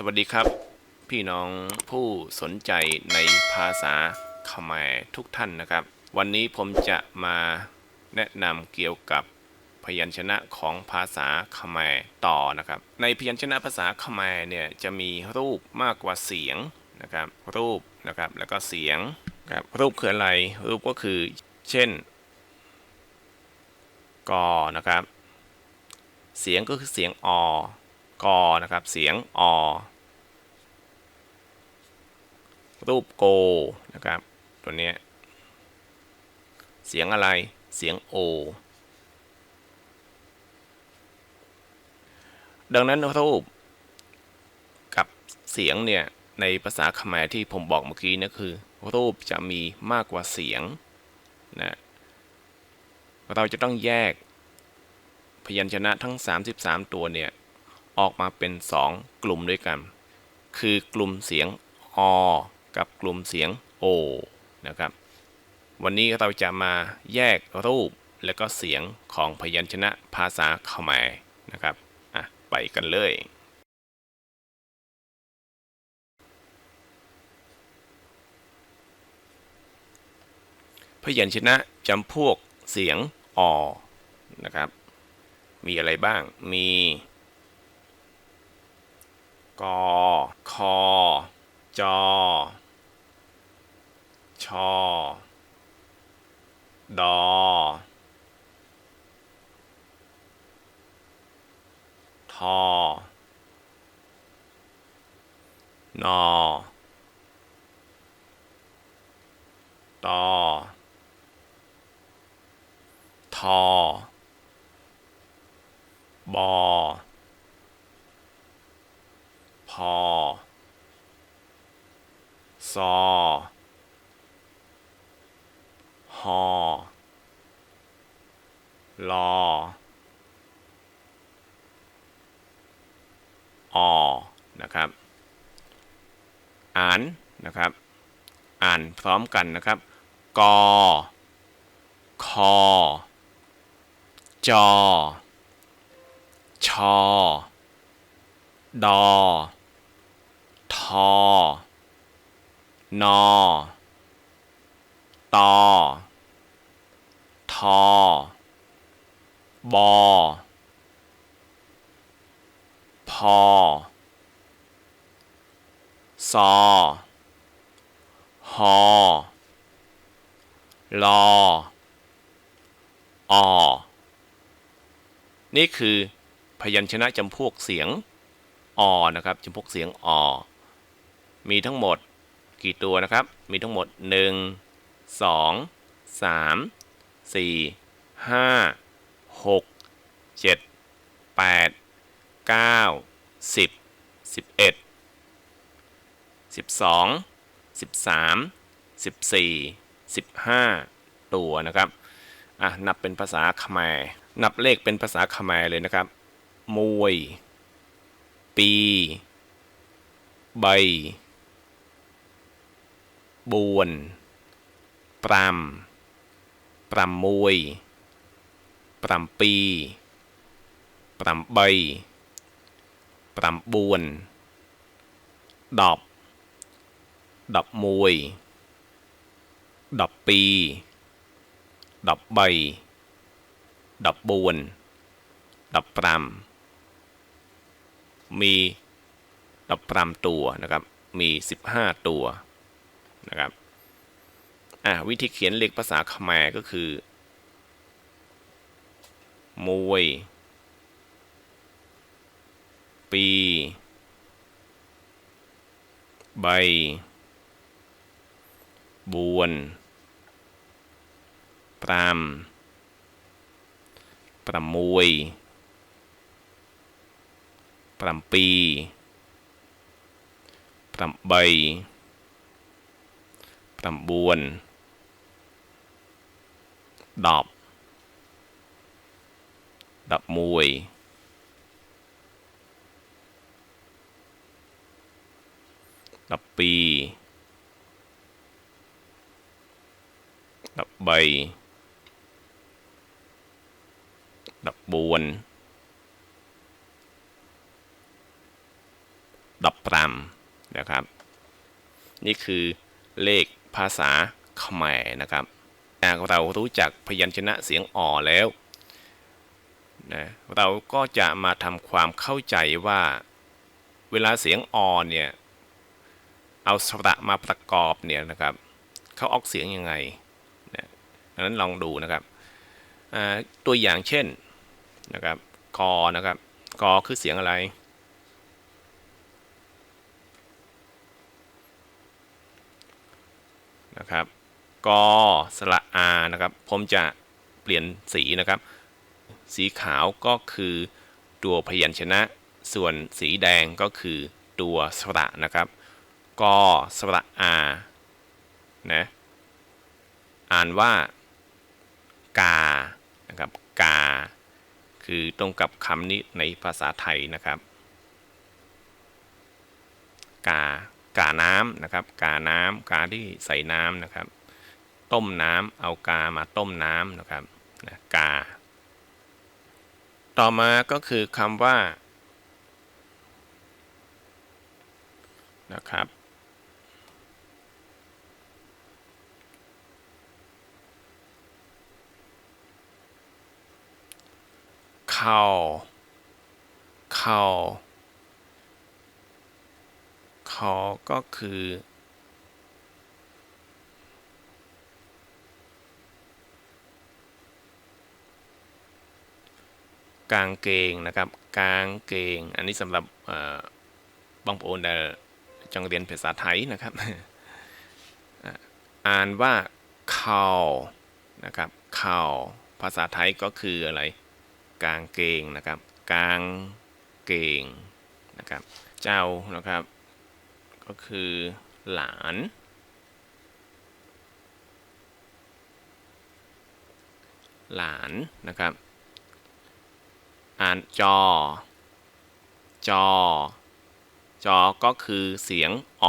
สวัสดีครับ พี่น้องผู้สนใจในภาษาขมรทุกท่านนะครับ วันนี้ผมจะมาแนะนำเกี่ยวกับพยัญชนะของภาษาขมรต่อนะครับ ในพยัญชนะภาษาขมรเนี่ยจะมีรูปมากกว่าเสียงนะครับ รูปนะครับแล้วก็เสียงครับรูปคืออะไร รูปก็คือเช่นกอนะครับ เสียงก็คือเสียงอกอนะครับ เสียงอ รูปโกนะครับ ตัวนี้เสียงอะไรเสียงโอดังนั้นรูปกับเสียงเนี่ย ในภาษาขมรที่ผมบอกเมื่อกี้นะคือ รูปจะมีมากกว่าเสียงนะเราจะต้องแยก พยัญชนะทั้ง 33 ตัวเนี่ย ออกมาเป็น 2 กลุ่มด้วยกัน คือกลุ่มเสียงอ กับกลุ่มเสียงโอนะครับ วันนี้เราจะมาแยกรูปและก็เสียงของพยัญชนะภาษาเขมรนะครับอะไปกันเลย พยัญชนะจำพวกเสียงอนะครับ มีอะไรบ้าง มีกอคอจอ ชอ ดอ ทอนอตอทอบอพอซอ ฮอ ลอ อ นะครับ อ่านนะครับ อ่าน พร้อมกันนะครับ กอ คอ จอ ชอ ดอ ทอนอตอทอบอพอ ซอ ฮอลออนี่คือพยัญชนะจำพวกเสียงอนะครับจำพวกเสียงอมีทั้งหมดกี่ตัวนะครับ มีทั้งหมด 1 2 3 4 5 6 7 8 9 10 11 12 13 14 15 ตัวนะครับอะนับเป็นภาษาขมรนับเลขเป็นภาษาขมรเลยนะครับมวย ปี ใบ บวน ปรำปรำมวย ปรำปี ปรำใบ ปรำบวน ดอบ ดอบมวยดอบปีดอบใบดอบบวนดอบปรำมีดอบปรำตัวนะครับ มี 15 ตัวนะครับอะวิธีเขียนเลขภาษาเขมรก็คือ มวย ปี ใบ 6 7 8 9 10 11 12 ดอบดอบดอบบใบดอกบวนดอกปปรำนะครับ นี่คือเลขภาษาเขมรนะครับหากเรารู้จักพยัญชนะเสียงอ่อแล้วนะเราก็จะมาทำความเข้าใจว่าเวลาเสียงออเนี่ย เอาสระมาประกอบเนี่ยนะครับ เขาออกเสียงยังไง ดังนั้นลองดูนะครับตัวอย่างเช่นนะครับกอนะครับกอคือเสียงอะไรนะครับกอสระอานะครับ ผมจะเปลี่ยนสีนะครับ สีขาวก็คือตัวพยัญชนะ ส่วนสีแดงก็คือตัวสระนะครับกอสระอานะ อ่านว่า กานะครับกา คือตรงกับคำนี้ในภาษาไทยนะครับ กากาน้ำนะครับ กาน้ำกาที่ใส่น้ำนะครับ ต้มน้ำเอากามาต้มน้ำนะครับนะกา ต่อมาก็คือคำว่านะครับ เข้าเข้าคอก็คือ กางเกงนะครับ กางเกง อันนี้สำหรับบางโอนแต่จังเรียนภาษาไทยนะครับอะอ่านว่าเข่านะครับ เข่าภาษาไทยก็คืออะไร กางเกงนะครับกางเกงนะครับเจ้านะครับ ก็คือหลานหลานนะครับ อ่านจอ จอ จอก็คือเสียงอ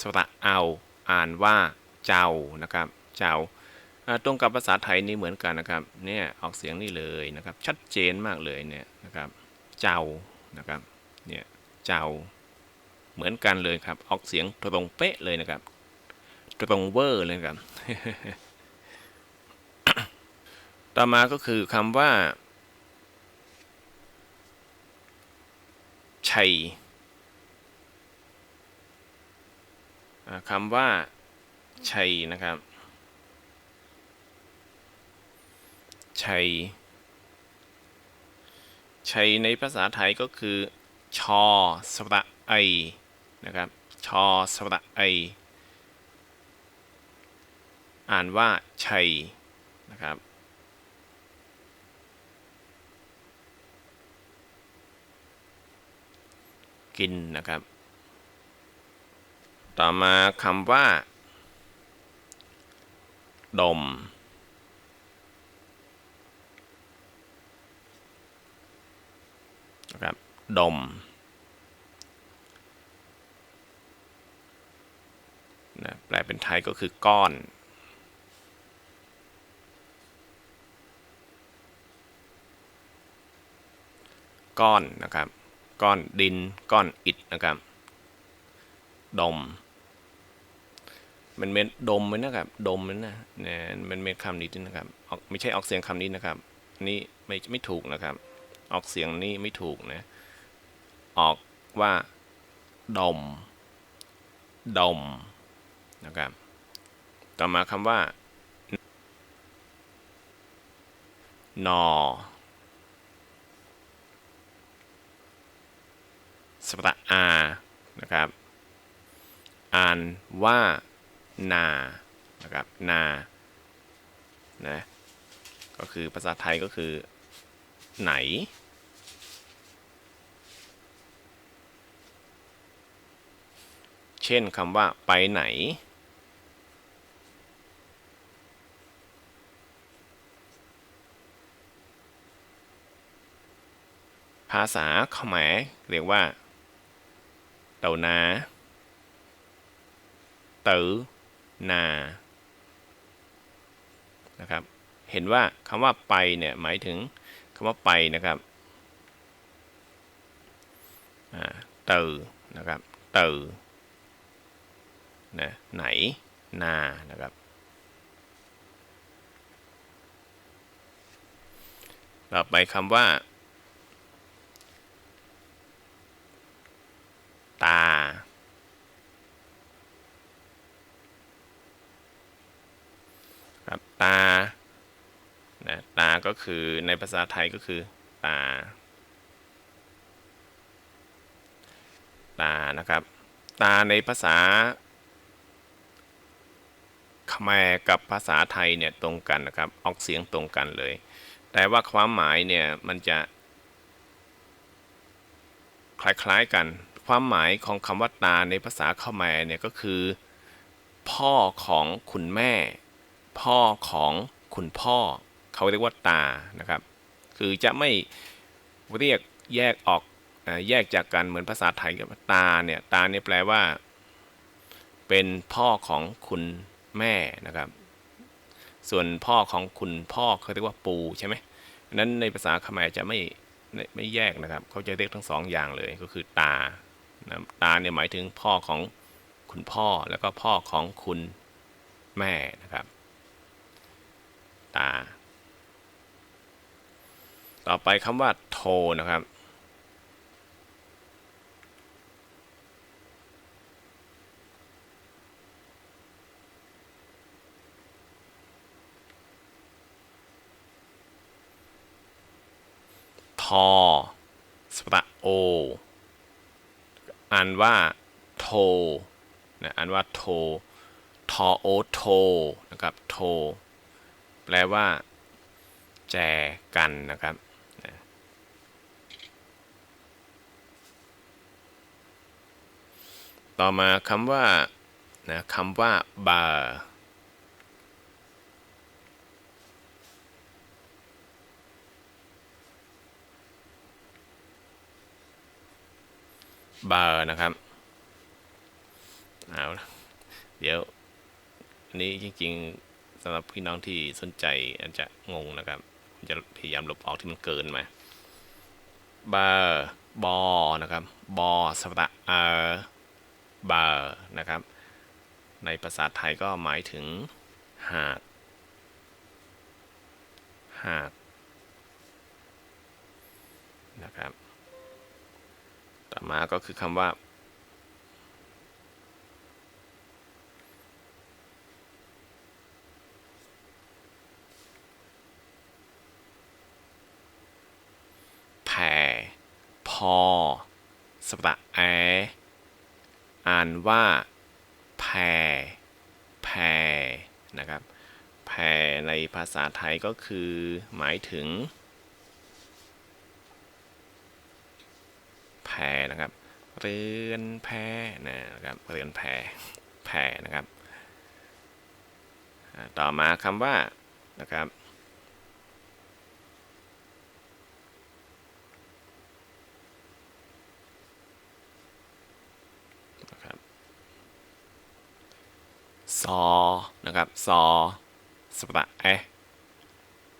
สระเอา อ่านว่าเจ้านะครับ เจ้าอ่า ตรงกับภาษาไทยนี่เหมือนกันนะครับ เนี่ยออกเสียงนี่เลยนะครับ ชัดเจนมากเลยเนี่ยนะครับ เจ้านะครับ เนี่ย เจ้า เหมือนกันเลยครับ ออกเสียงตรงเป๊ะเลยนะครับ ตรงเวอร์เลยครับ ต่อมาก็คือคำว่าชัยคำว่าชัยนะครับ ชัย ชัยในภาษาไทยก็คือ ชอสระไอนะครับ ชอสระไอ อ่านว่าชัยนะครับ กินนะครับ ต่อมาคำว่า ดม นะครับ ดมนะแปลเป็นไทยก็คือก้อน ก้อนนะครับ ก้อนดิน ก้อนอิฐนะครับ ดม มันเป็นดมมันนะครับ ดมมันนะเนี่ยมันเป็นคำนี้นะครับออกไม่ใช่ออกเสียงคำนี้นะครับ นี่ไม่ไม่ถูกนะครับ ออกเสียงนี่ไม่ถูกนะ ออกว่าดม ดม นะครับ ต่อมาคำว่านอสระอานะครับ อ่านว่านา นะครับ นา นะ ก็คือภาษาไทยก็คือไหน เช่นคำว่าไปไหน ภาษาเขมรเรียกว่าเต่านาตือนานะครับ เห็นว่าคำว่าไปเนี่ยหมายถึงคำว่าไปนะครับตือนะครับเตอ นะไหนนานะครับ ต่อไปคำว่า ตา ครับตานะตาก็คือในภาษาไทยก็คือตา ตานะครับ ตาในภาษา มรกับภาษาไทยเนี่ยตรงกันนะครับออกเสียงตรงกันเลย แต่ว่าความหมายเนี่ยมันจะคล้ายๆกัน ความหมายของคำว่าตาในภาษาเขมรเนี่ยก็คือ พ่อของคุณแม่ พ่อของคุณพ่อ เขาเรียกว่าตานะครับ คือจะไม่เรียกแยกออกแยกจากกันเหมือนภาษาไทยกับตาเนี่ยตาเนี่ยแปลว่า เป็นพ่อของคุณ แม่นะครับ ส่วนพ่อของคุณพ่อเขาเรียกว่าปูใช่ไหมนั้นในภาษาขมรจะไม่ไม่ไม่แยกนะครับ เขาจะเรียกทั้งสองอย่างเลยก็คือตานะตาเนี่ยหมายถึงพ่อของคุณพ่อแล้วก็พ่อของคุณแม่นะครับ ตา ต่อไปคำว่าโทนะครับ อสระโอ อ่านว่าโทนะอ่านว่าโททอโอโทนะครับโท แปลว่า แจกันนะครับต่อมาคำว่านะคำว่าบาร์ บาร์นะครับเอาละเดี๋ยวอันนี้จริงๆสำหรับพี่น้องที่สนใจอาจจะงงนะครับจะพยายามลบออกที่มันเกินมาบาร์บอนะครับบอสระเอบาร์นะครับ ในภาษาไทยก็หมายถึงหาด หาดนะครับ ต่อมาก็คือคำว่า แผ่พอสระแออ่านว่า แผ่แผ่นะครับ แผ่ในภาษาไทยก็คือหมายถึง แผ่นะครับ เรือนแพนะครับเรือนแพแผ่นะครับต่อมาคำว่านะครับซอ นะครับ ซอสระแอ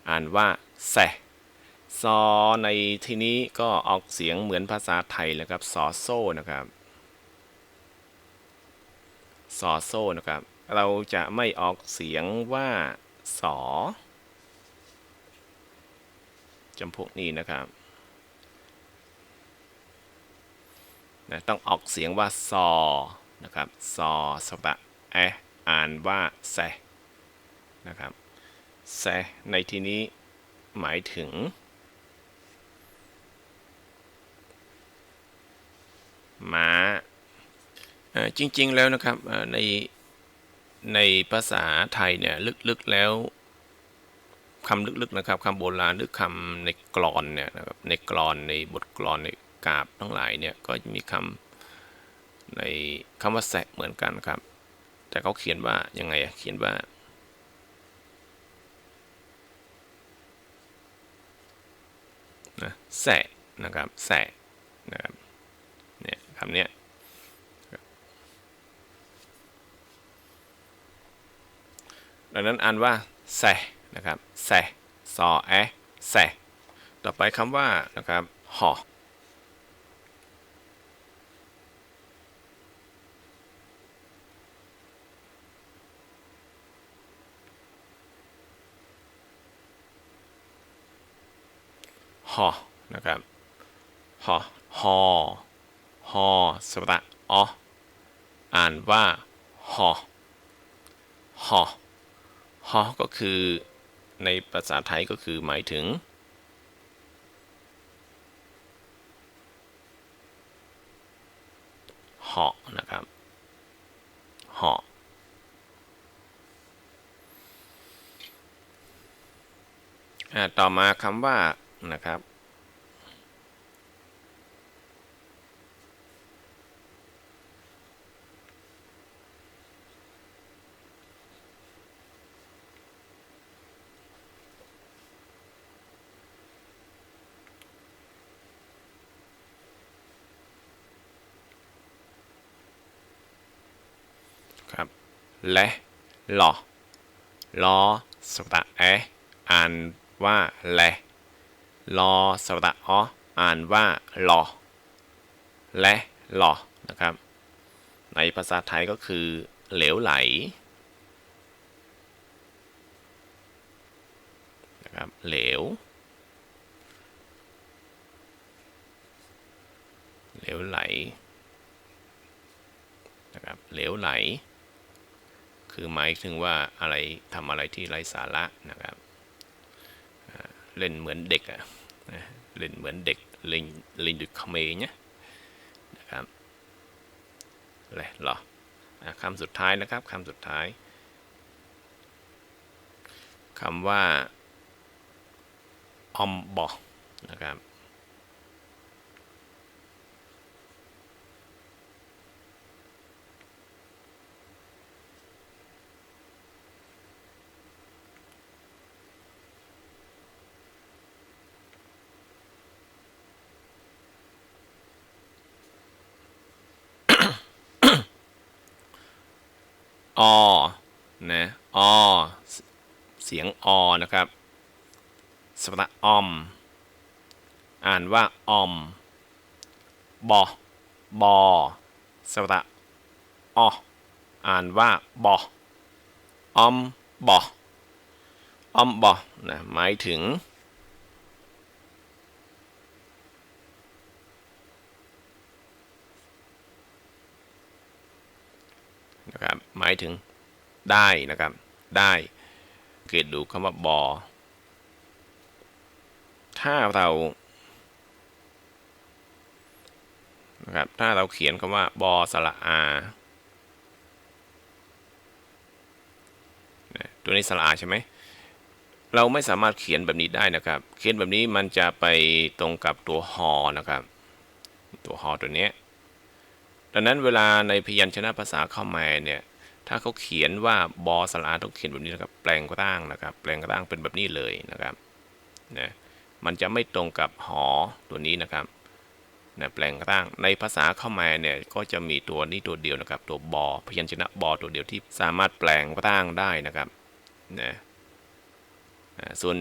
อ่านว่าแซ ซอในที่นี้ก็ออกเสียงเหมือนภาษาไทยเลยครับซอโซ่นะครับซอโซ่นะครับ เราจะไม่ออกเสียงว่าสอจำพวกนี้นะครับนะต้องออกเสียงว่าซอนะครับซอสระแออ่านว่าแซนะครับแซในที่นี้หมายถึง ม้าจริง ๆ แล้วนะครับในในภาษาไทยเนี่ยลึกๆแล้วคำลึกๆนะครับคำโบราณหรือคำในกลอนเนี่ยนะครับในกลอนในบทกลอนในกาบทั้งหลายเนี่ยก็จะมีคำในคำว่าแสะเหมือนกันครับ แต่เขาเขียนว่ายังไงอะเขียนว่านะแสะนะครับแสะนะครับ คำนี้ดังนั้นอ่านว่าแสนะครับแสสอแอแสต่อไปคำว่านะครับหอหอนะครับหอหอ หอสระออ่านว่าหอหอหอก็คือในภาษาไทยก็คือหมายถึง เหาะนะครับ เหาะอ่าต่อมาคำว่านะครับ และหลอลอสระแออ่านว่าและลอสระออ่านว่าหลอและหลอนะครับ ในภาษาไทยก็คือเหลวไหลนะครับเหลวเหลวไหลนะครับเหลวไหล คือหมายถึงว่าอะไรทำอะไรที่ไร้สาระนะครับเล่นเหมือนเด็กอะเล่นเหมือนเด็กเล่นเล่นดึกเมรเนี่ยนะครับเลยหรออะคำสุดท้ายนะครับคำสุดท้ายคำว่าอมบอนะครับ อนะอเสเสียงอนะครับสระออม อ่านว่าออมบอบอสระออ่านว่าบอออมบอออมบอนะหมายถึง นะครับหมายถึงได้นะครับ ได้เกิดดูคำว่าบอถ้าเรานะครับถ้าเราเขียนคำว่าบอสระอาตัวนี้สระอาใช่ไหมเราไม่สามารถเขียนแบบนี้ได้นะครับ เขียนแบบนี้มันจะไปตรงกับตัวหอนะครับ ตัวหอตัวนี้ ดังนั้นเวลาในพยัญชนะภาษาเข้ามาเนี่ยถ้าเขาเขียนว่าบอสลาต้องเขียนแบบนี้นะครับ แปลงร่างนะครับ แปลงร่างเป็นแบบนี้เลยนะครับนะมันจะไม่ตรงกับหอตัวนี้นะครับนะแปลงร่างในภาษาเข้ามาเนี่ยก็จะมีตัวนี้ตัวเดียวนะครับ ตัวบอพยัญชนะบอตัวเดียวที่สามารถแปลงร่างได้นะครับนะอ่าส่วน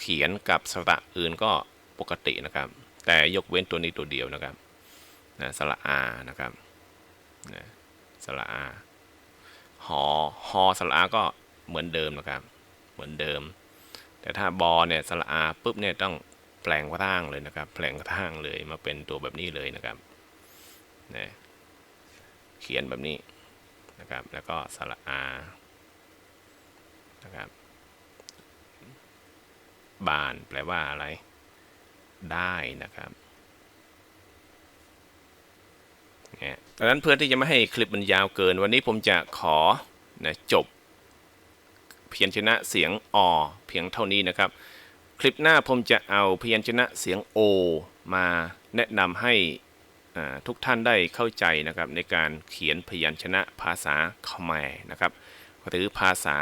เขียนกับสระอื่นก็ปกตินะครับ แต่ยกเว้นตัวนี้ตัวเดียวนะครับ นะสระอานะครับนะสระอาหอหอสระอาก็เหมือนเดิมนะครับ เหมือนเดิม แต่ถ้าบอเนี่ยสระอาปุ๊บเนี่ยต้องแปลงกระท้างเลยนะครับ แปลงกระท้างเลยมาเป็นตัวแบบนี้เลยนะครับนะเขียนแบบนี้นะครับ แล้วก็สระอานะครับ บานแปลว่าอะไร ได้นะครับ เนี่ย ดังนั้นเพื่อที่จะไม่ให้คลิปมันยาวเกิน วันนี้ผมจะขอนะจบ เพียญชนะเสียงอเพียงเท่านี้นะครับ คลิปหน้าผมจะเอาพยัญชนะเสียงโอมาแนะนำให้ทุกท่านได้เข้าใจนะครับในการเขียนพยัญชนะภาษาเขมรนะครับหรือภาษา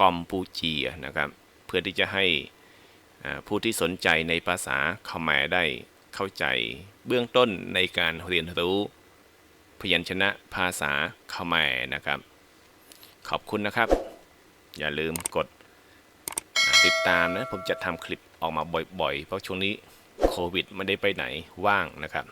กัมพูเจียนะครับ เพื่อที่จะให้ผู้ที่สนใจในภาษาเขมรได้เข้าใจเบื้องต้นในการเรียนรู้ ยัญชนะภาษาเขมรนะครับ ขอบคุณนะครับ อย่าลืมกดติดตามนะ ผมจะทำคลิปออกมาบ่อยๆ เพราะช่วงนี้โควิดไม่ได้ไปไหนว่างนะครับ